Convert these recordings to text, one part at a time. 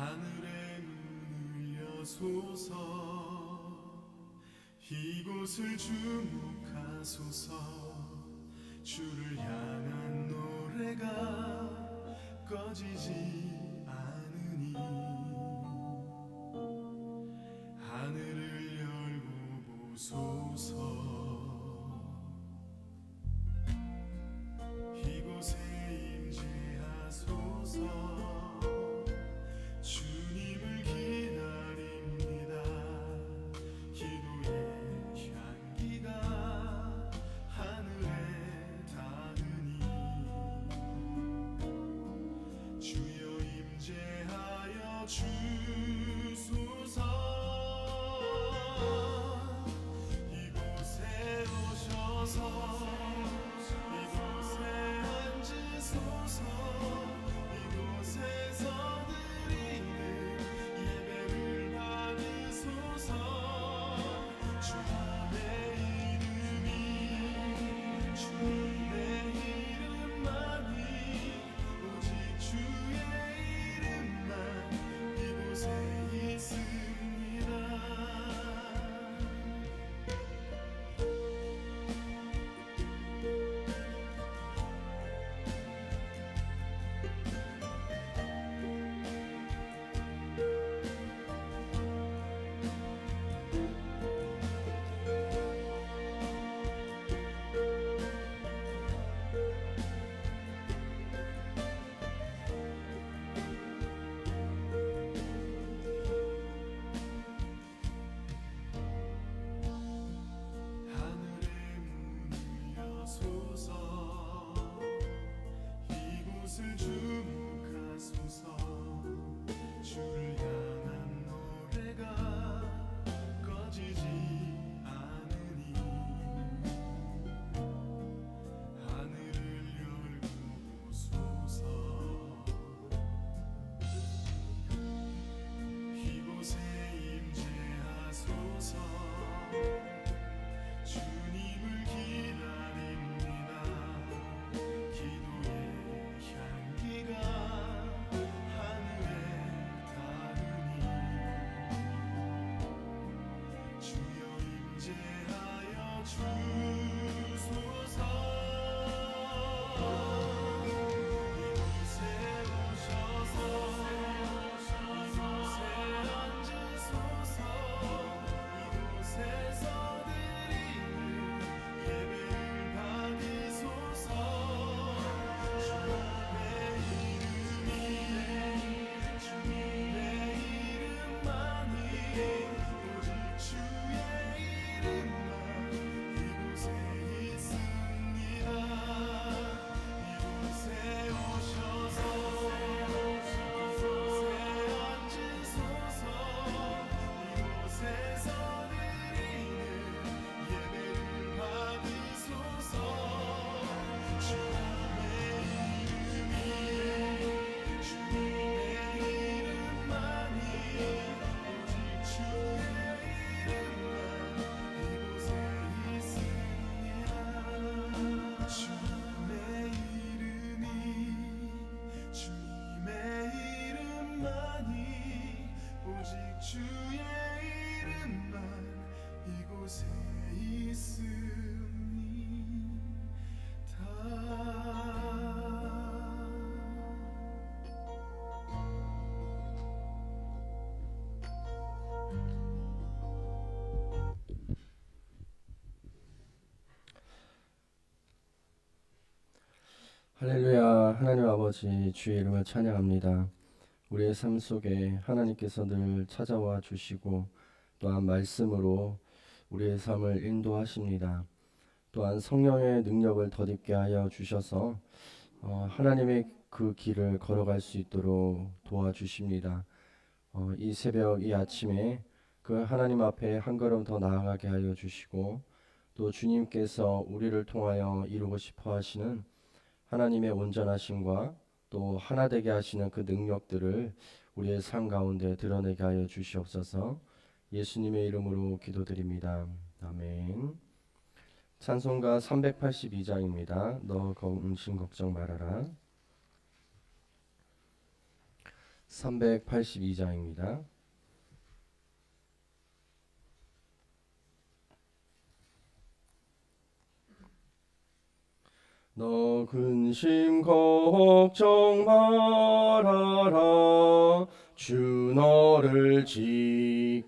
하늘의 문을 여소서 이곳을 주목하소서. 주를 향한 노래가 꺼지지 이곳에 앉으소서 할렐루야 하나님 아버지 주의 이름을 찬양합니다. 우리의 삶 속에 하나님께서 늘 찾아와 주시고 또한 말씀으로 우리의 삶을 인도하십니다. 또한 성령의 능력을 덧입게 하여 주셔서 어, 하나님의 그 길을 걸어갈 수 있도록 도와주십니다. 어, 이 새벽 이 아침에 그 하나님 앞에 한 걸음 더 나아가게 하여 주시고 또 주님께서 우리를 통하여 이루고 싶어 하시는 하나님의 온전하심과 또 하나 되게 하시는 그 능력들을 우리의 삶 가운데 드러내게 하여 주시옵소서. 예수님의 이름으로 기도드립니다. 아멘. 찬송가 382장입니다. 너 검신 걱정 말아라. 382장입니다. 너 근심 걱정 말아라. 주 너를 지키리.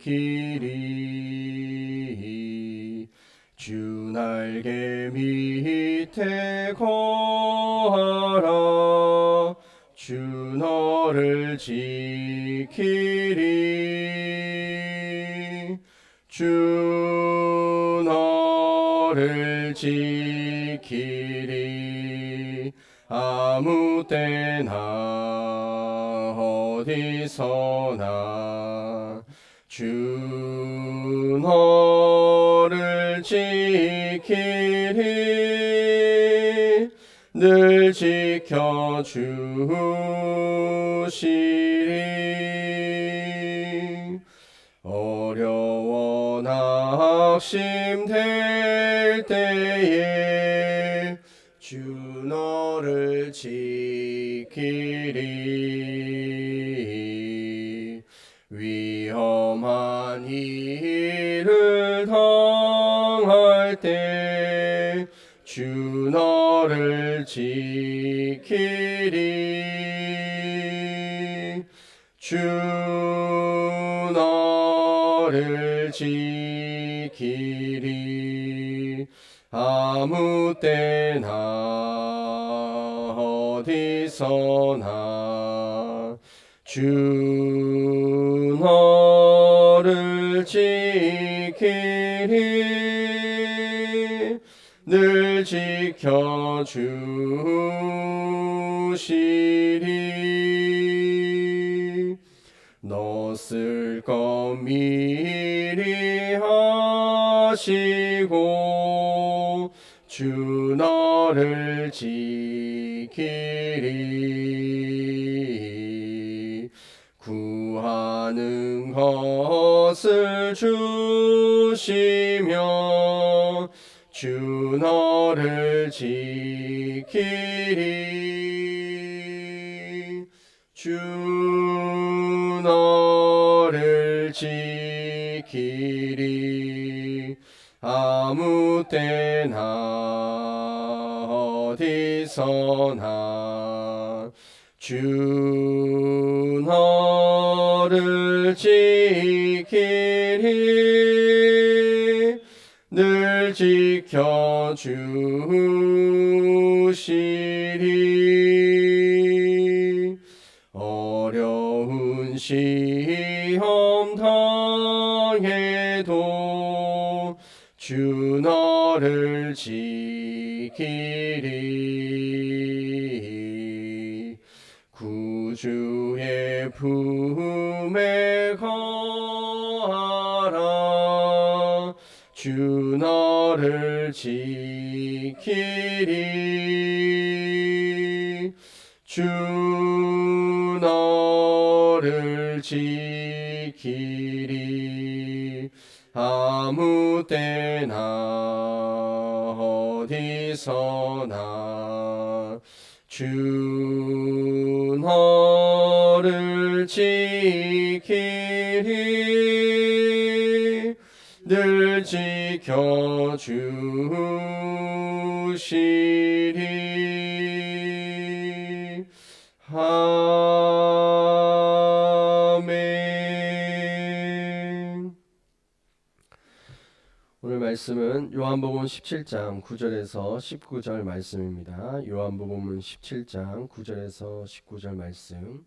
주 날개 밑에 거하라. 주 너를 지키리. 주 너를 지키리 아무 때나 어디서나 주 너를 지키리 늘 지켜주시리 어려워 낙심될 때에 주 너를 지키리. 위험한 일을 당할 때 주 너를 지키리 아무 때나 어디서나 주 너를 지키리 늘 지켜주시리. 너쓸것 미리 하시고 주 너를 지키리. 구하는 것을 주시며 주 너를 지키리. 주 아무 때나 어디서나 주 너를 지키리 늘 지켜주시 지키리. 구주의 품에 거하라. 주 너를 지키리. 주 너를 지키리. 아무 때나 늘 지켜주시리 아멘 오늘 말씀은 요한복음 17장 9절에서 19절 말씀입니다. 요한복음은 17장 9절에서 19절 말씀.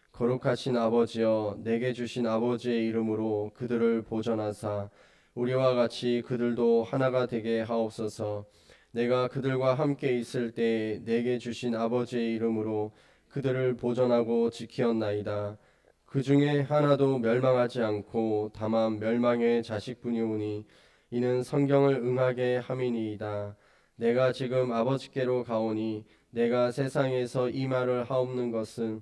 거룩하신 아버지여 내게 주신 아버지의 이름으로 그들을 보전하사 우리와 같이 그들도 하나가 되게 하옵소서 내가 그들과 함께 있을 때 내게 주신 아버지의 이름으로 그들을 보존하고 지키었나이다. 그 중에 하나도 멸망하지 않고 다만 멸망의 자식뿐이오니 이는 성경을 응하게 함이니이다. 내가 지금 아버지께로 가오니 내가 세상에서 이 말을 하옵는 것은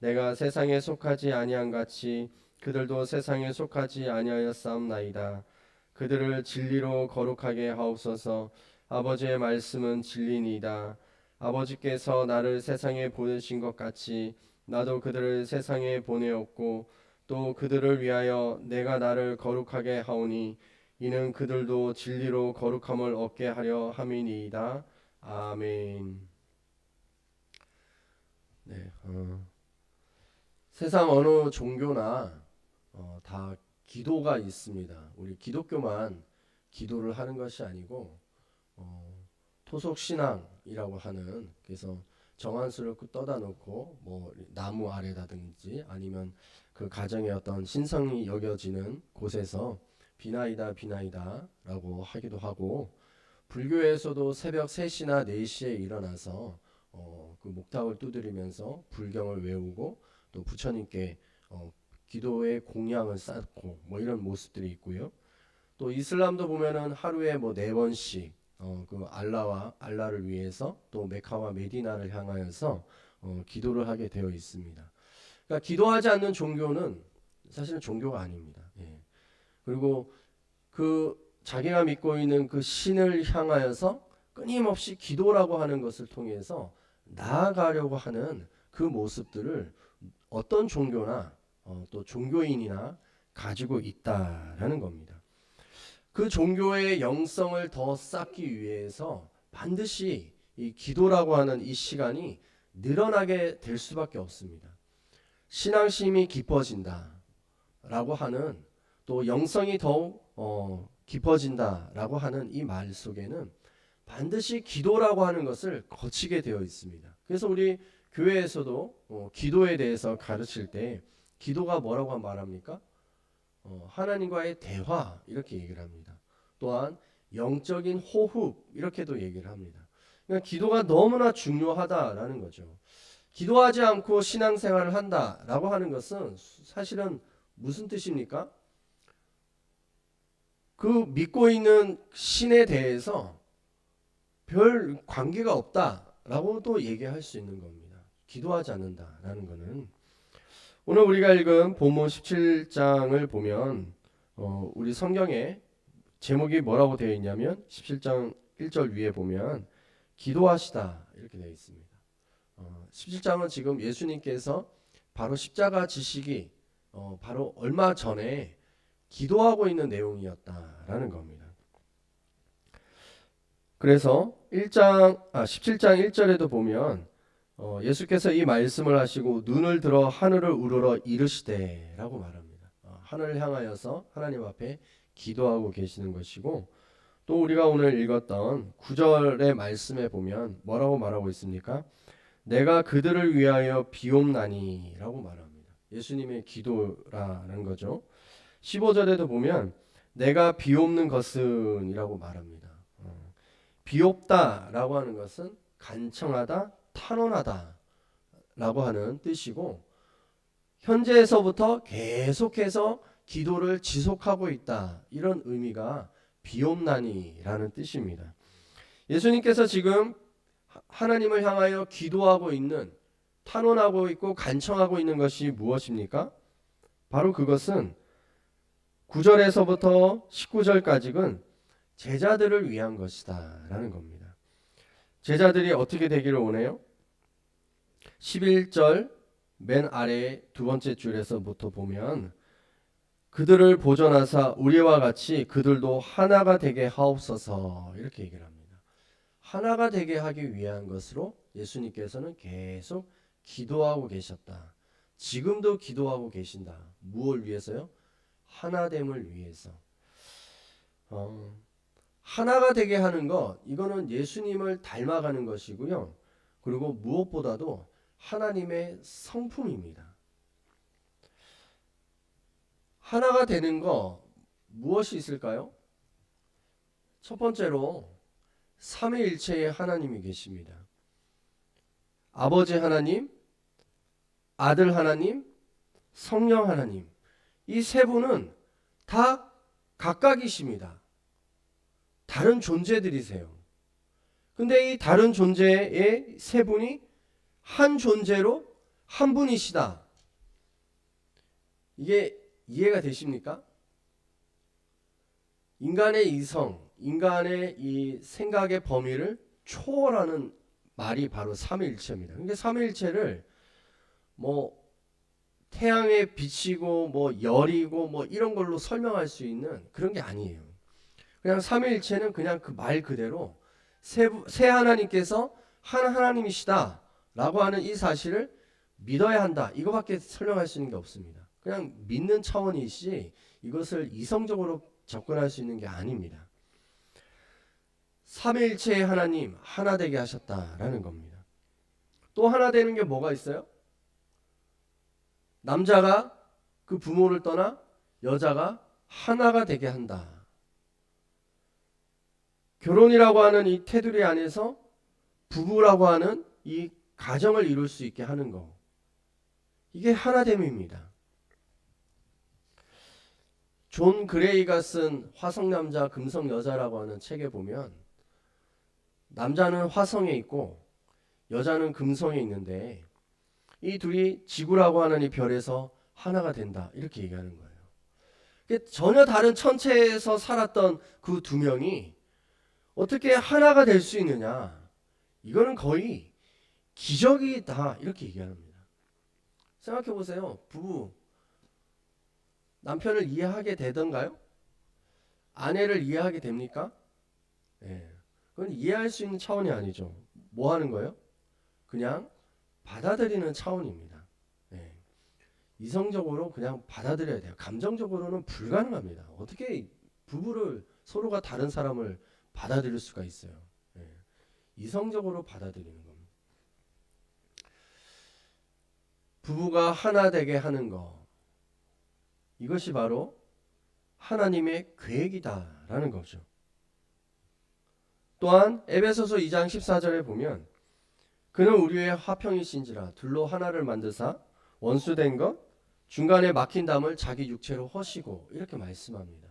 내가 세상에 속하지 아니한 같이 그들도 세상에 속하지 아니하였사옵나이다. 그들을 진리로 거룩하게 하옵소서. 아버지의 말씀은 진리니이다. 아버지께서 나를 세상에 보내신 것 같이 나도 그들을 세상에 보내었고 또 그들을 위하여 내가 나를 거룩하게 하오니 이는 그들도 진리로 거룩함을 얻게 하려 함이니이다. 아멘. 네, 어, 세상 어느 종교나 어, 다 기도가 있습니다. 우리 기독교만 기도를 하는 것이 아니고 어, 토속 신앙이라고 하는 그래서 정한수를 그 떠다 놓고 뭐 나무 아래다든지 아니면 그 가정의 어떤 신성이 여겨지는 곳에서 비나이다 비나이다라고 하기도 하고 불교에서도 새벽 3시나 4시에 일어나서 어, 그 목탁을 두드리면서 불경을 외우고 또 부처님께 어, 기도의 공양을 쌓고 뭐 이런 모습들이 있고요. 또 이슬람도 보면은 하루에 뭐 네 번씩 어, 그 알라와 알라를 위해서 또 메카와 메디나를 향하여서 어, 기도를 하게 되어 있습니다. 그러니까 기도하지 않는 종교는 사실은 종교가 아닙니다. 예. 그리고 그 자기가 믿고 있는 그 신을 향하여서 끊임없이 기도라고 하는 것을 통해서 나아가려고 하는 그 모습들을 어떤 종교나 어, 또 종교인이나 가지고 있다라는 겁니다. 그 종교의 영성을 더 쌓기 위해서 반드시 이 기도라고 하는 이 시간이 늘어나게 될 수밖에 없습니다. 신앙심이 깊어진다라고 하는 또 영성이 더욱 어, 깊어진다라고 하는 이 말 속에는 반드시 기도라고 하는 것을 거치게 되어 있습니다. 그래서 우리 교회에서도 어, 기도에 대해서 가르칠 때 기도가 뭐라고 말합니까? 어, 하나님과의 대화 이렇게 얘기를 합니다. 또한 영적인 호흡 이렇게도 얘기를 합니다. 그러니까 기도가 너무나 중요하다라는 거죠. 기도하지 않고 신앙생활을 한다라고 하는 것은 사실은 무슨 뜻입니까? 그 믿고 있는 신에 대해서 별 관계가 없다라고도 얘기할 수 있는 겁니다. 기도하지 않는다라는 것은 오늘 우리가 읽은 본문 17장을 보면 어, 우리 성경에 제목이 뭐라고 되어 있냐면 17장 1절 위에 보면 기도하시다 이렇게 되어 있습니다. 어, 17장은 지금 예수님께서 바로 십자가 지식이 어, 바로 얼마 전에 기도하고 있는 내용이었다라는 겁니다. 그래서 1장 아 17장 1절에도 보면 어, 예수께서 이 말씀을 하시고 눈을 들어 하늘을 우러러 이르시되라고 말합니다. 어, 하늘을 향하여서 하나님 앞에 기도하고 계시는 것이고 또 우리가 오늘 읽었던 9절의 말씀에 보면 뭐라고 말하고 있습니까? 내가 그들을 위하여 비옵나니라고 말합니다. 예수님의 기도라는 거죠. 15절에도 보면 내가 비옵는 것은이라고 말합니다. 어, 비옵다라고 하는 것은 간청하다, 탄원하다라고 하는 뜻이고 현재에서부터 계속해서 기도를 지속하고 있다 이런 의미가 비옵나니라는 뜻입니다. 예수님께서 지금 하나님을 향하여 기도하고 있는 탄원하고 있고 간청하고 있는 것이 무엇입니까? 바로 그것은 9절에서부터 19절까지는 제자들을 위한 것이다 라는 겁니다. 제자들이 어떻게 되기를 원해요? 11절 맨 아래 두 번째 줄에서부터 보면 그들을 보존하사 우리와 같이 그들도 하나가 되게 하옵소서 이렇게 얘기를 합니다. 하나가 되게 하기 위한 것으로 예수님께서는 계속 기도하고 계셨다. 지금도 기도하고 계신다. 무엇을 위해서요? 하나됨을 위해서. 어, 하나가 되게 하는 것, 이거는 예수님을 닮아가는 것이고요. 그리고 무엇보다도 하나님의 성품입니다. 하나가 되는 거 무엇이 있을까요? 첫 번째로 삼위일체의 하나님이 계십니다. 아버지 하나님, 아들 하나님, 성령 하나님. 이 세 분은 다 각각이십니다. 다른 존재들이세요. 근데 이 다른 존재의 세 분이 한 존재로 한 분이시다. 이게 이해가 되십니까? 인간의 이성, 인간의 이 생각의 범위를 초월하는 말이 바로 삼위일체입니다. 그러니까 삼위일체를 뭐 태양에 비치고 뭐 열이고 뭐 이런 걸로 설명할 수 있는 그런 게 아니에요. 그냥 삼위일체는 그냥 그 말 그대로 세, 부- 세 하나님께서 한 하나님이시다라고 하는 이 사실을 믿어야 한다. 이거밖에 설명할 수 있는 게 없습니다. 그냥 믿는 차원이시 이것을 이성적으로 접근할 수 있는 게 아닙니다. 삼위일체의 하나님 하나 되게 하셨다라는 겁니다. 또 하나 되는 게 뭐가 있어요? 남자가 그 부모를 떠나 여자가 하나가 되게 한다. 결혼이라고 하는 이 테두리 안에서 부부라고 하는 이 가정을 이룰 수 있게 하는 거. 이게 하나됨입니다. 존 그레이가 쓴 화성 남자 금성 여자라고 하는 책에 보면 남자는 화성에 있고 여자는 금성에 있는데 이 둘이 지구라고 하는 이 별에서 하나가 된다 이렇게 얘기하는 거예요. 전혀 다른 천체에서 살았던 그 두 명이 어떻게 하나가 될 수 있느냐? 이거는 거의 기적이다 이렇게 얘기합니다. 생각해 보세요. 부부 남편을 이해하게 되던가요? 아내를 이해하게 됩니까? 예. 그건 이해할 수 있는 차원이 아니죠. 뭐 하는 거예요? 그냥 받아들이는 차원입니다. 예. 이성적으로 그냥 받아들여야 돼요. 감정적으로는 불가능합니다. 어떻게 부부를 서로가 다른 사람을 받아들일 수가 있어요. 예. 이성적으로 받아들이는 겁니다. 부부가 하나 되게 하는 거 이것이 바로 하나님의 계획이다라는 거죠. 또한 에베소서 2장 14절에 보면 그는 우리의 화평이신지라 둘로 하나를 만드사 원수된 것 중간에 막힌 담을 자기 육체로 허시고 이렇게 말씀합니다.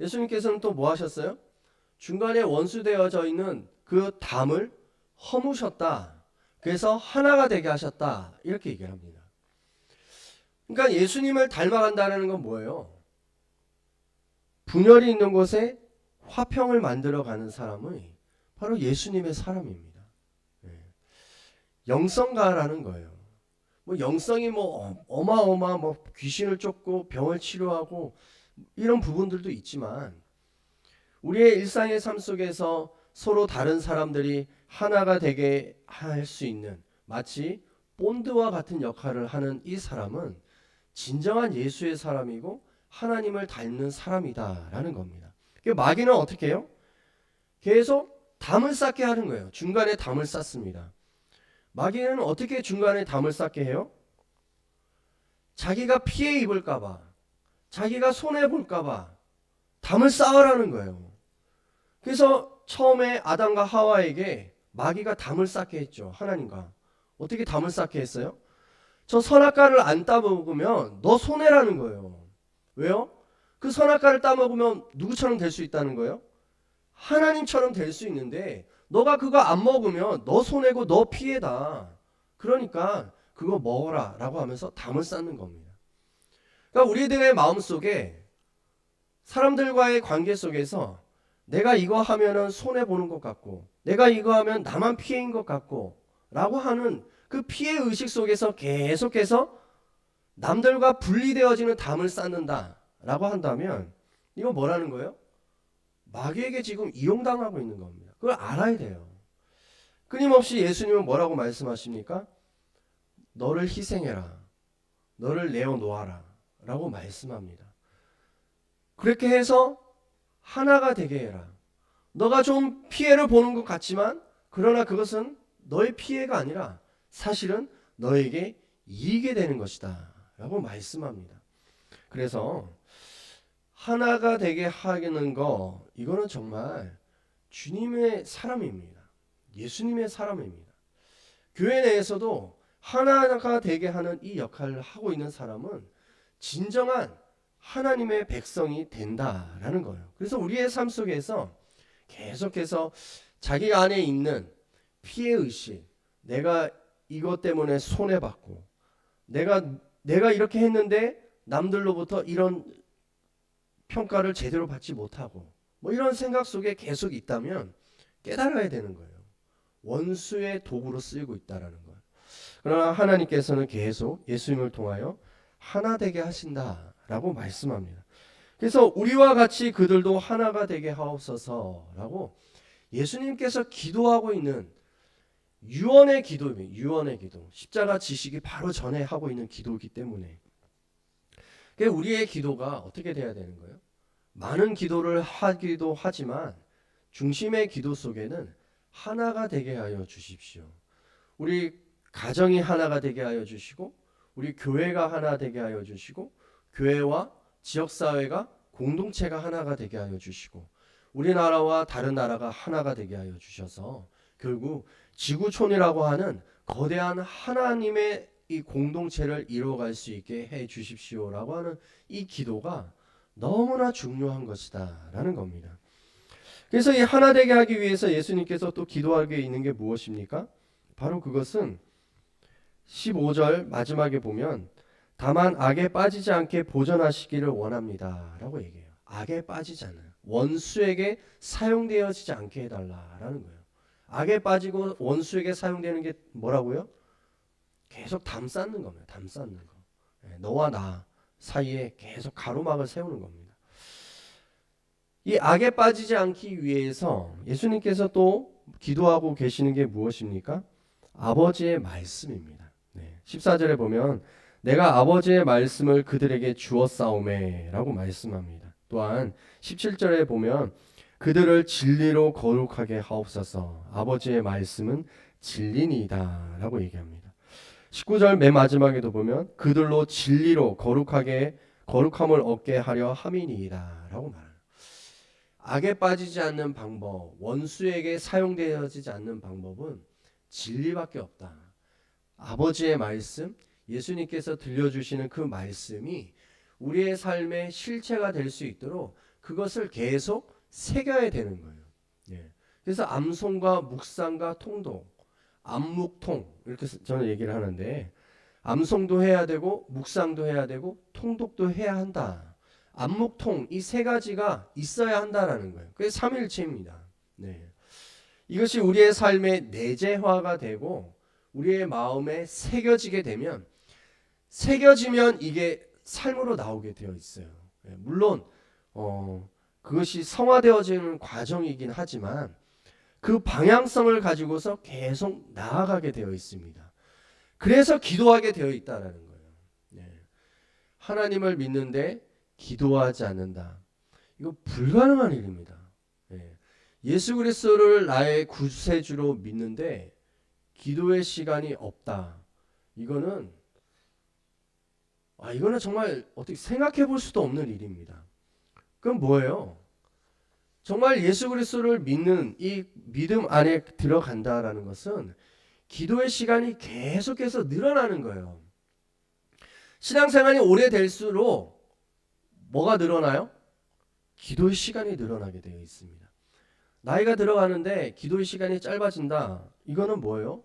예수님께서는 또 뭐 하셨어요? 중간에 원수되어져 있는 그 담을 허무셨다. 그래서 하나가 되게 하셨다. 이렇게 얘기를 합니다. 그러니까 예수님을 닮아간다는 건 뭐예요? 분열이 있는 곳에 화평을 만들어 가는 사람이 바로 예수님의 사람입니다. 예. 영성가라는 거예요. 뭐 영성이 뭐 어마어마 뭐 귀신을 쫓고 병을 치료하고 이런 부분들도 있지만 우리의 일상의 삶 속에서 서로 다른 사람들이 하나가 되게 할 수 있는 마치 본드와 같은 역할을 하는 이 사람은 진정한 예수의 사람이고 하나님을 닮는 사람이다라는 겁니다. 그 마귀는 어떻게 해요? 계속 담을 쌓게 하는 거예요. 중간에 담을 쌓습니다. 마귀는 어떻게 중간에 담을 쌓게 해요? 자기가 피해 입을까봐, 자기가 손해 볼까봐 담을 쌓으라는 거예요. 그래서 처음에 아담과 하와에게 마귀가 담을 쌓게 했죠. 하나님과 어떻게 담을 쌓게 했어요? 저 선악과를 안 따먹으면 너 손해라는 거예요. 왜요? 그 선악과를 따먹으면 누구처럼 될 수 있다는 거예요? 하나님처럼 될 수 있는데 너가 그거 안 먹으면 너 손해고 너 피해다. 그러니까 그거 먹어라 라고 하면서 담을 쌓는 겁니다. 그러니까 우리들의 마음속에 사람들과의 관계 속에서 내가 이거 하면은 손해 보는 것 같고 내가 이거 하면 나만 피해인 것 같고 라고 하는 그 피해 의식 속에서 계속해서 남들과 분리되어지는 담을 쌓는다 라고 한다면 이거 뭐라는 거예요? 마귀에게 지금 이용당하고 있는 겁니다. 그걸 알아야 돼요. 끊임없이 예수님은 뭐라고 말씀하십니까? 너를 희생해라. 너를 내어놓아라. 라고 말씀합니다. 그렇게 해서 하나가 되게 해라. 너가 좀 피해를 보는 것 같지만 그러나 그것은 너의 피해가 아니라 사실은 너에게 이익이 되는 것이다. 라고 말씀합니다. 그래서 하나가 되게 하는 거 이거는 정말 주님의 사람입니다. 예수님의 사람입니다. 교회 내에서도 하나가 되게 하는 이 역할을 하고 있는 사람은 진정한 하나님의 백성이 된다라는 거예요. 그래서 우리의 삶 속에서 계속해서 자기 안에 있는 피해 의식, 내가 이것 때문에 손해 받고, 내가 내가 이렇게 했는데 남들로부터 이런 평가를 제대로 받지 못하고, 뭐 이런 생각 속에 계속 있다면 깨달아야 되는 거예요. 원수의 도구로 쓰이고 있다라는 거예요. 그러나 하나님께서는 계속 예수님을 통하여 하나 되게 하신다 라고 말씀합니다. 그래서 우리와 같이 그들도 하나가 되게 하옵소서라고 예수님께서 기도하고 있는 유언의 기도입니다. 유언의 기도. 십자가 지식이 바로 전에 하고 있는 기도이기 때문에 우리의 기도가 어떻게 돼야 되는 거예요? 많은 기도를 하기도 하지만 중심의 기도 속에는 하나가 되게 하여 주십시오. 우리 가정이 하나가 되게 하여 주시고 우리 교회가 하나 되게 하여 주시고 교회와 지역 사회가 공동체가 하나가 되게 하여 주시고 우리나라와 다른 나라가 하나가 되게 하여 주셔서 결국 지구촌이라고 하는 거대한 하나님의 이 공동체를 이루어갈 수 있게 해 주십시오라고 하는 이 기도가 너무나 중요한 것이다라는 겁니다. 그래서 이 하나 되게 하기 위해서 예수님께서 또 기도하게 있는 게 무엇입니까? 바로 그것은 15절 마지막에 보면 다만 악에 빠지지 않게 보존하시기를 원합니다 라고 얘기해요. 악에 빠지잖아요. 원수에게 사용되어지지 않게 해달라라는 거예요. 악에 빠지고 원수에게 사용되는 게 뭐라고요? 계속 담 쌓는 겁니다. 담 쌓는 거. 예, 너와 나 사이에 계속 가로막을 세우는 겁니다. 이 악에 빠지지 않기 위해서 예수님께서 또 기도하고 계시는 게 무엇입니까? 아버지의 말씀입니다. 네, 14절에 보면 내가 아버지의 말씀을 그들에게 주었사오매라고 말씀합니다. 또한 17절에 보면 그들을 진리로 거룩하게 하옵소서. 아버지의 말씀은 진리니이다라고 얘기합니다. 19절 맨 마지막에도 보면 그들로 진리로 거룩하게 거룩함을 얻게 하려 함이니이다라고 말합니다. 악에 빠지지 않는 방법, 원수에게 사용되어지지 않는 방법은 진리밖에 없다. 아버지의 말씀, 예수님께서 들려주시는 그 말씀이 우리의 삶의 실체가 될 수 있도록 그것을 계속 새겨야 되는 거예요. 예. 그래서 암송과 묵상과 통독, 암묵통 이렇게 저는 얘기를 하는데 암송도 해야 되고 묵상도 해야 되고 통독도 해야 한다. 암묵통 이 세 가지가 있어야 한다라는 거예요. 그게 삼일체입니다. 네. 이것이 우리의 삶의 내재화가 되고 우리의 마음에 새겨지게 되면 새겨지면 이게 삶으로 나오게 되어 있어요. 예, 물론 어, 그것이 성화되어지는 과정이긴 하지만 그 방향성을 가지고서 계속 나아가게 되어 있습니다. 그래서 기도하게 되어 있다라는 거예요. 네. 하나님을 믿는데 기도하지 않는다. 이거 불가능한 일입니다. 예. 예수 그리스도를 나의 구세주로 믿는데 기도의 시간이 없다. 이거는 아 이거는 정말 어떻게 생각해 볼 수도 없는 일입니다. 그럼 뭐예요? 정말 예수 그리스도를 믿는 이 믿음 안에 들어간다라는 것은 기도의 시간이 계속해서 늘어나는 거예요. 신앙생활이 오래될수록 뭐가 늘어나요? 기도의 시간이 늘어나게 되어 있습니다. 나이가 들어가는데 기도의 시간이 짧아진다. 이거는 뭐예요?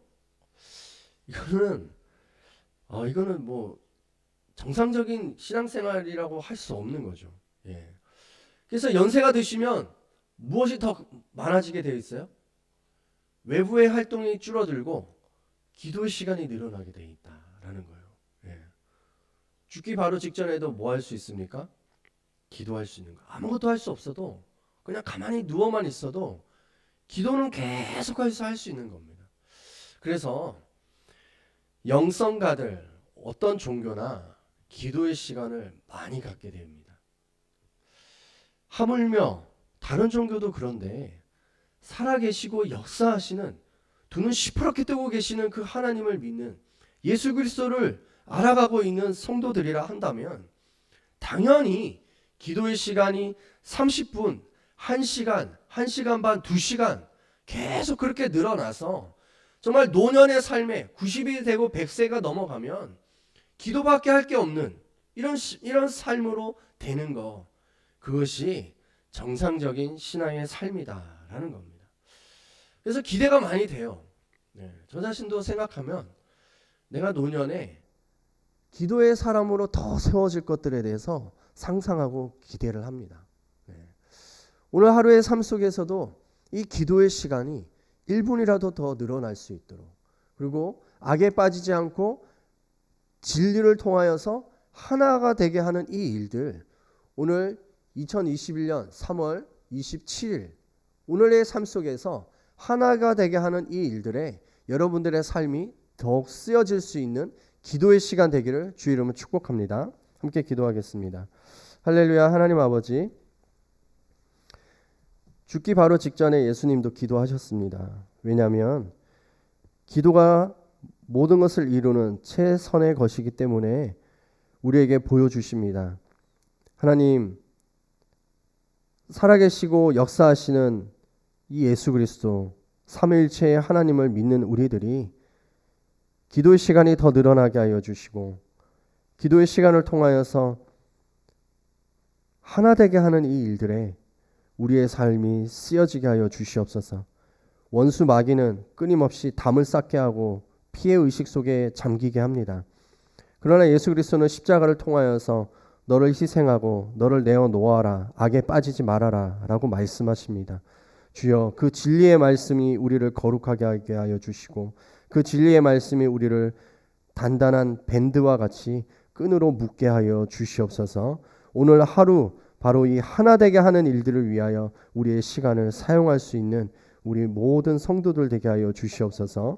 이거는 어 이거는 뭐 정상적인 신앙생활이라고 할 수 없는 거죠. 예. 그래서 연세가 드시면 무엇이 더 많아지게 되어 있어요? 외부의 활동이 줄어들고 기도의 시간이 늘어나게 되어 있다라는 거예요. 예. 죽기 바로 직전에도 뭐 할 수 있습니까? 기도할 수 있는 거. 아무것도 할 수 없어도 그냥 가만히 누워만 있어도 기도는 계속해서 할 수 있는 겁니다. 그래서 영성가들 어떤 종교나 기도의 시간을 많이 갖게 됩니다. 하물며 다른 종교도 그런데 살아계시고 역사하시는 두 눈 시퍼렇게 뜨고 계시는 그 하나님을 믿는 예수 그리스도를 알아가고 있는 성도들이라 한다면 당연히 기도의 시간이 30분, 1시간, 1시간 반, 2시간 계속 그렇게 늘어나서 정말 노년의 삶에 90이 되고 100세가 넘어가면 기도밖에 할 게 없는 이런 시- 이런 삶으로 되는 거 그것이 정상적인 신앙의 삶이다라는 겁니다. 그래서 기대가 많이 돼요. 네, 저 자신도 생각하면 내가 노년에 기도의 사람으로 더 세워질 것들에 대해서 상상하고 기대를 합니다. 네. 오늘 하루의 삶 속에서도 이 기도의 시간이 1분이라도 더 늘어날 수 있도록 그리고 악에 빠지지 않고 진리를 통하여서 하나가 되게 하는 이 일들 오늘 2021년 3월 27일 오늘의 삶 속에서 하나가 되게 하는 이 일들에 여러분들의 삶이 더욱 쓰여질 수 있는 기도의 시간 되기를 주 이름으로 축복합니다. 함께 기도하겠습니다. 할렐루야 하나님 아버지 죽기 바로 직전에 예수님도 기도하셨습니다. 왜냐하면 기도가 모든 것을 이루는 최선의 것이기 때문에 우리에게 보여주십니다. 하나님 살아계시고 역사하시는 이 예수 그리스도 삼위일체의 하나님을 믿는 우리들이 기도의 시간이 더 늘어나게 하여 주시고 기도의 시간을 통하여서 하나 되게 하는 이 일들에 우리의 삶이 쓰여지게 하여 주시옵소서. 원수 마귀는 끊임없이 담을 쌓게 하고 피해 의식 속에 잠기게 합니다. 그러나 예수 그리스도는 십자가를 통하여서 너를 희생하고 너를 내어 놓아라 악에 빠지지 말아라라고 말씀하십니다. 주여 그 진리의 말씀이 우리를 거룩하게 하게 하여 주시고 그 진리의 말씀이 우리를 단단한 밴드와 같이 끈으로 묶게 하여 주시옵소서. 오늘 하루 바로 이 하나 되게 하는 일들을 위하여 우리의 시간을 사용할 수 있는 우리 모든 성도들 되게 하여 주시옵소서.